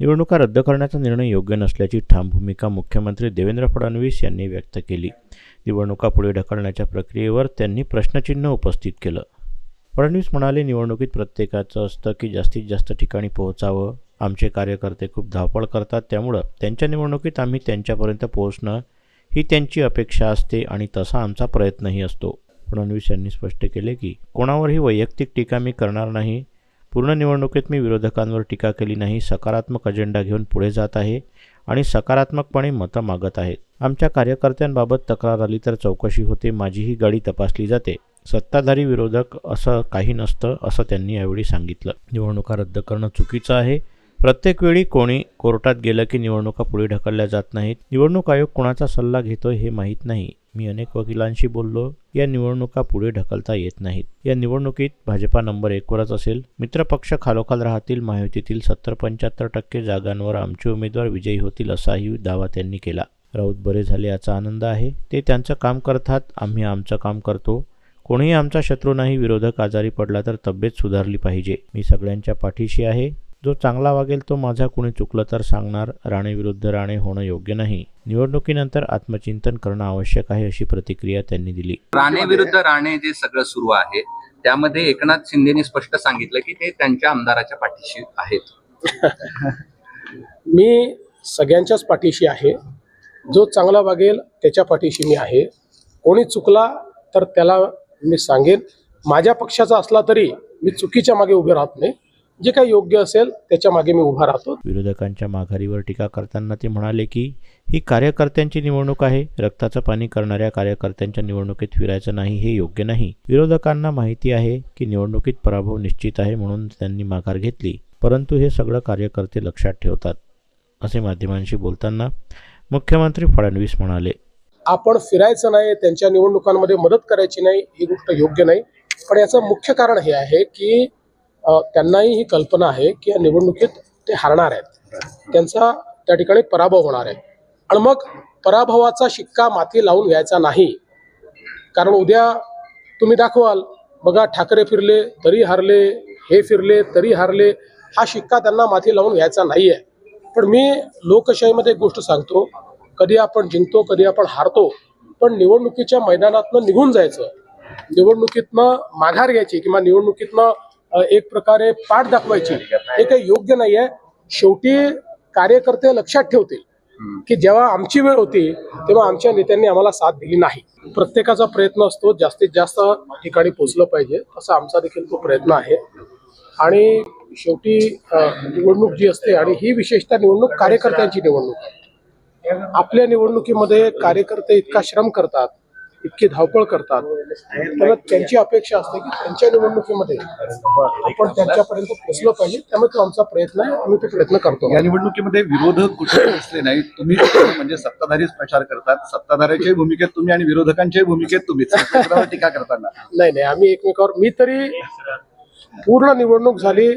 निवडणुका रद्द करण्याचा निर्णय योग्य नसल्याची ठाम भूमिका मुख्यमंत्री देवेंद्र फडणवीस यांनी व्यक्त केली. निवडणुका पुढे ढकलण्याच्या प्रक्रियेवर त्यांनी प्रश्नचिन्ह उपस्थित केलं. फडणवीस म्हणाले निवडणुकीत प्रत्येकाचं असतं की जास्तीत जास्त ठिकाणी पोहोचावं. आमचे कार्यकर्ते खूप धावपळ करतात. त्यामुळं त्यांच्या निवडणुकीत आम्ही त्यांच्यापर्यंत पोहोचणं ही त्यांची अपेक्षा असते आणि तसा आमचा प्रयत्नही असतो. फडणवीस यांनी स्पष्ट केले की कोणावरही वैयक्तिक टीका मी करणार नाही. पूर्ण निवडणुकीत मी विरोधकांवर टीका केली नाही सकारात्मक अजेंडा घेऊन पुढे जात आहे आणि सकारात्मकपणे मतं मागत आहेत आमच्या कार्यकर्त्यांबाबत तक्रार आली तर चौकशी होते माझी ही गाडी तपासली जाते. सत्ताधारी विरोधक असं काही नसतं असं त्यांनी यावेळी सांगितलं. निवडणुका रद्द करणं चुकीचं आहे. प्रत्येक वेळी कोणी कोर्टात गेलं की निवडणुका पुढे ढकलल्या जात नाहीत. निवडणूक आयोग कोणाचा सल्ला घेतोय हे माहीत नाही. मी अनेक वकिलांशी बोललो या निवडणुका पुढे ढकलता येत नाहीत. या निवडणुकीत भाजपा नंबर एकवरच असेल. मित्रपक्ष खालोखाल राहतील महायुतीतील सत्तर पंच्याहत्तर टक्के जागांवर आमचे उमेदवार विजयी होतील असाही दावा त्यांनी केला. राऊत बरे झाले याचा आनंद आहे. ते त्यांचं काम करतात आम्ही आमचं काम करतो. कोणीही आमचा शत्रू नाही विरोधक आजारी पडला तर तब्येत सुधारली पाहिजे. मी सगळ्यांच्या पाठीशी आहे. जो चांगला वागेल तो माझा कुणी चुकलं तर सांगणार राणे विरुद्ध राणे होणं योग्य नाही. निवडणुकीनंतर आत्मचिंतन करणं आवश्यक आहे अशी प्रतिक्रिया त्यांनी दिली. राणे विरुद्ध राणे जे सगळं सुरू आहे त्यामध्ये एकनाथ शिंदेनी स्पष्ट सांगितलं की ते त्यांच्या आमदाराच्या पाठीशी आहेत. मी सगळ्यांच्याच पाठीशी आहे. जो चांगला वागेल त्याच्या पाठीशी मी आहे. कोणी चुकला तर त्याला मी सांगेन. माझ्या पक्षाचा असला तरी मी चुकीच्या मागे उभे राहत नाही. जे काही योग्य असेल त्याच्यामागे मी उभा राहतो. विरोधकांच्या माघारीवर टीका करताना ते म्हणाले की ही कार्यकर्त्यांची निवडणूक आहे. रक्ताचं पाणी करणाऱ्या कार्यकर्त्यांच्या निवडणुकीत फिरायचं नाही हे योग्य नाही. विरोधकांना माहिती आहे की निवडणुकीत पराभव निश्चित आहे म्हणून त्यांनी माघार घेतली. परंतु हे सगळं कार्यकर्ते लक्षात ठेवतात. असे माध्यमांशी बोलताना मुख्यमंत्री फडणवीस म्हणाले आपण फिरायचं नाही त्यांच्या निवडणुकांमध्ये मदत करायची नाही ही गोष्ट योग्य नाही. पण याचं मुख्य कारण हे आहे की त्यांनाही ही कल्पना आहे की या निवडणुकीत ते हारणार आहेत. त्यांचा त्या ठिकाणी पराभव होणार आहे. आणि मग पराभवाचा शिक्का माती लावून घ्यायचा नाही. कारण उद्या तुम्ही दाखवाल बघा ठाकरे फिरले तरी हारले हे फिरले तरी हारले हा शिक्का त्यांना माती लावून घ्यायचा नाही आहे पण मी लोकशाहीमध्ये एक गोष्ट सांगतो कधी आपण जिंकतो कधी आपण हारतो पण निवडणुकीच्या मैदानातनं निघून जायचं. निवडणुकीतनं माघार घ्यायची किंवा निवडणुकीतनं एक प्रकारे पाठ दाखवायची. हे काही योग्य नाही आहे शेवटी कार्यकर्ते लक्षात ठेवतील की जेव्हा आमची वेळ होती तेव्हा आमच्या नेत्यांनी आम्हाला साथ दिली नाही. प्रत्येकाचा प्रयत्न असतो जास्तीत जास्त ठिकाणी पोचलं पाहिजे तसा आमचा देखील तो प्रयत्न आहे. आणि शेवटी निवडणूक जी असते आणि ही विशेषतः निवडणूक कार्यकर्त्यांची निवडणूक आहे. आपल्या निवडणुकीमध्ये कार्यकर्ते इतका श्रम करतात इतकी धावपळ करतात. तर त्यांची अपेक्षा असते की त्यांच्या निवडणुकीमध्ये आपण त्यांच्यापर्यंत पोहोचलं पाहिजे. त्यामुळे तो आमचा प्रयत्न आहे आम्ही तो प्रयत्न करतो. या निवडणुकीमध्ये विरोधक कुठे असले नाही तुम्ही म्हणजे सत्ताधारीच प्रचार करतात. सत्ताधाऱ्याच्याही भूमिकेत तुम्ही आणि विरोधकांच्याही भूमिकेत एकमेकांवर टीका करताना. नाही नाही आम्ही एकमेकावर मी तरी पूर्ण निवडणूक झाली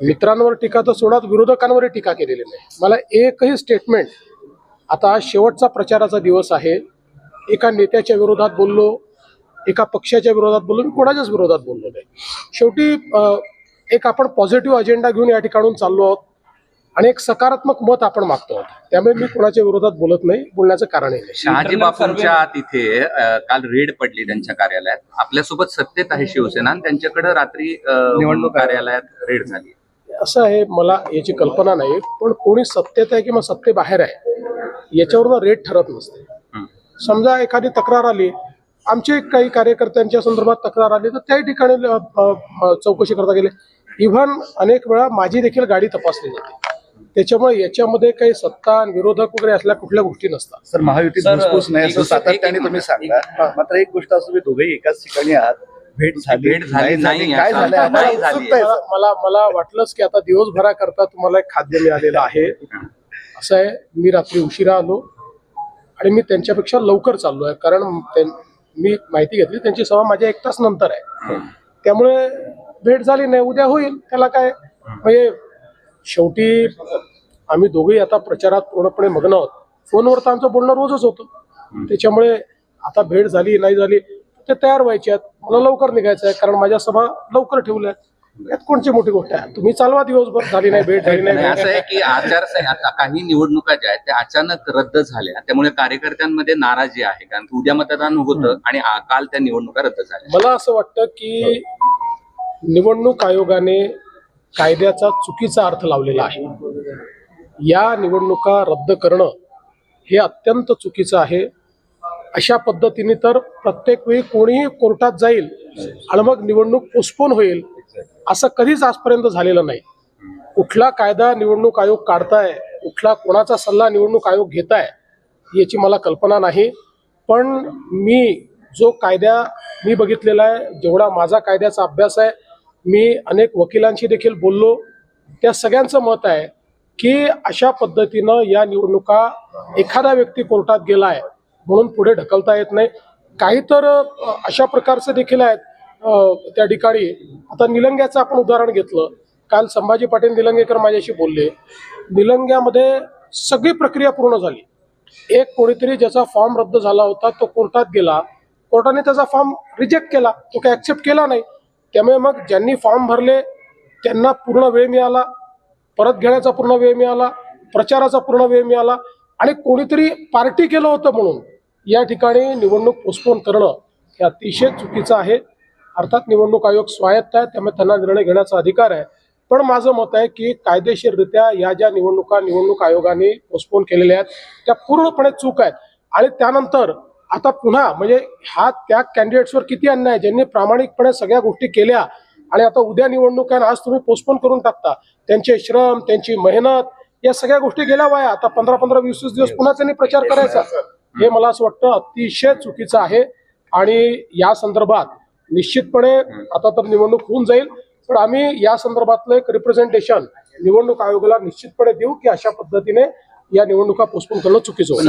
मित्रांवर टीका तर सोडात विरोधकांवरही टीका केलेली नाही. मला एकही स्टेटमेंट आता शेवटचा प्रचाराचा दिवस आहे. एका नेत्याच्या विरोधात बोललो एका पक्षाच्या विरोधात बोललो मी कोणाच्याच विरोधात बोललो नाही. शेवटी एक आपण पॉझिटिव्ह अजेंडा घेऊन या ठिकाणून चाललो आहोत आणि एक सकारात्मक मत आपण मागतो आहोत. त्यामुळे मी कोणाच्या विरोधात बोलत नाही बोलण्याचं कारणही नाही. शहाजी बापूंच्या तिथे काल रेड पडली त्यांच्या कार्यालयात. आपल्यासोबत सत्तेत आहे शिवसेना आणि त्यांच्याकडे रात्री निवडणूक कार्यालयात रेड झाली. असं आहे मला याची कल्पना नाही पण कोणी सत्तेत आहे किंवा सत्तेबाहेर आहे याच्यावरून रेट ठरत नसते. समजा एखादी तक्रार आली आमचे काही कार्यकर्त्यांच्या संदर्भात तक्रार आली तर त्याही ठिकाणी चौकशी करता गेले. इव्हन अनेक वेळा माझी देखील गाडी तपासली जाते. त्याच्यामुळे याच्यामध्ये काही सत्ता आणि विरोधक वगैरे असल्या कुठल्या गोष्टी नसतात. सर घुसघुस नाही असं सातत्याने तुम्ही सांगता मात्र एक गोष्ट असं तुम्ही दोघेही एकाच ठिकाणी आहात. भेट झाली भेट झाली नाही, काय झालं. मला मला वाटलंच की आता दिवसभराकरता तुम्हाला एक खाद्य मिळालेलं आहे. असं आहे. मी रात्री उशिरा आलो. आणि मी त्यांच्यापेक्षा लवकर चाललो आहे. कारण मी माहिती घेतली त्यांची सभा माझ्या एक तास नंतर आहे. त्यामुळे भेट झाली नाही उद्या होईल. त्याला काय म्हणजे शेवटी आम्ही दोघेही आता प्रचारात पूर्णपणे मग्न आहोत. फोनवर तर आमचं बोलणं रोजच होतं. त्याच्यामुळे आता भेट झाली नाही झाली ते तयार व्हायचे आहेत. मला लवकर निघायचं आहे कारण माझ्या सभा लवकर ठेवल्या आहेत. यात कोणची मोठी गोष्ट आहे? तुम्ही चालवा दिवसभर झाली नाही भेट झाली नाही. असं आहे की आचारसंहिता काही निवडणुका ज्या आहेत त्या अचानक रद्द झाल्या. त्यामुळे कार्यकर्त्यांमध्ये नाराजी आहे कारण की उद्या मतदान होतं आणि काल त्या निवडणुका रद्द झाल्या. मला असं वाटतं की निवडणूक आयोगाने कायद्याचा चुकीचा अर्थ लावलेला आहे. या निवडणुका रद्द करणं हे अत्यंत चुकीचं आहे. अशा पद्धतीने तर प्रत्येक वेळी कोणीही कोर्टात जाईल आणि मग निवडणूक पोस्टपोन होईल. असं कधीच आजपर्यंत झालेलं नाही. कुठला कायदा निवडणूक आयोग काढताय कुठला कोणाचा सल्ला निवडणूक आयोग घेताय याची मला कल्पना नाही. पण मी जो कायदा मी बघितलेला आहे जेवढा माझा कायद्याचा अभ्यास आहे मी अनेक वकिलांशी देखील बोललो. त्या सगळ्यांचं मत आहे की अशा पद्धतीनं या निवडणुका एखादा व्यक्ती कोर्टात गेला आहे म्हणून पुढे ढकलता येत नाही. काही तर अशा प्रकारचे देखील आहेत. त्या ठिकाणी आता निलंग्याचं आपण उदाहरण घेतलं. काल संभाजी पाटील निलंगेकर माझ्याशी बोलले. निलंग्यामध्ये सगळी प्रक्रिया पूर्ण झाली. एक कोणीतरी ज्याचा फॉर्म रद्द झाला होता तो कोर्टात गेला. कोर्टाने त्याचा फॉर्म रिजेक्ट केला. तो काही ऍक्सेप्ट केला नाही. त्यामुळे मग ज्यांनी फॉर्म भरले त्यांना पूर्ण वेळ मिळाला. परत घेण्याचा पूर्ण वेळ मिळाला. प्रचाराचा पूर्ण वेळ मिळाला. आणि कोणीतरी पार्टी केलं होतं म्हणून या ठिकाणी निवडणूक पोस्टपोन करणं हे अतिशय चुकीचं आहे. अर्थात निवडणूक आयोग स्वायत्त आहे त्यामुळे त्यांना निर्णय घेण्याचा अधिकार आहे. पण माझं मत आहे की कायदेशीररित्या या ज्या निवडणुका निवडणूक आयोगाने पोस्टपोन केलेल्या आहेत त्या पूर्णपणे चूक आहेत. आणि त्यानंतर आता पुन्हा म्हणजे हा त्या कॅन्डिडेट्सवर किती अन्याय आहे? ज्यांनी प्रामाणिकपणे सगळ्या गोष्टी केल्या आणि आता उद्या निवडणूक आहे आज तुम्ही पोस्टपोन करून टाकता त्यांचे श्रम त्यांची मेहनत या सगळ्या गोष्टी गेल्या वाया. आता पंधरा पंधरा वीस वीस दिवस पुन्हा त्यांनी प्रचार करायचा. हे मला असं वाटतं अतिशय चुकीचं आहे. आणि या संदर्भात निश्चितपणे आता तर निवडणूक होऊन जाईल. पण आम्ही या संदर्भातलं एक रिप्रेझेंटेशन निवडणूक आयोगाला निश्चितपणे देऊ की अशा पद्धतीने या निवडणुका पोस्टपोन करणं चुकीचं होईल.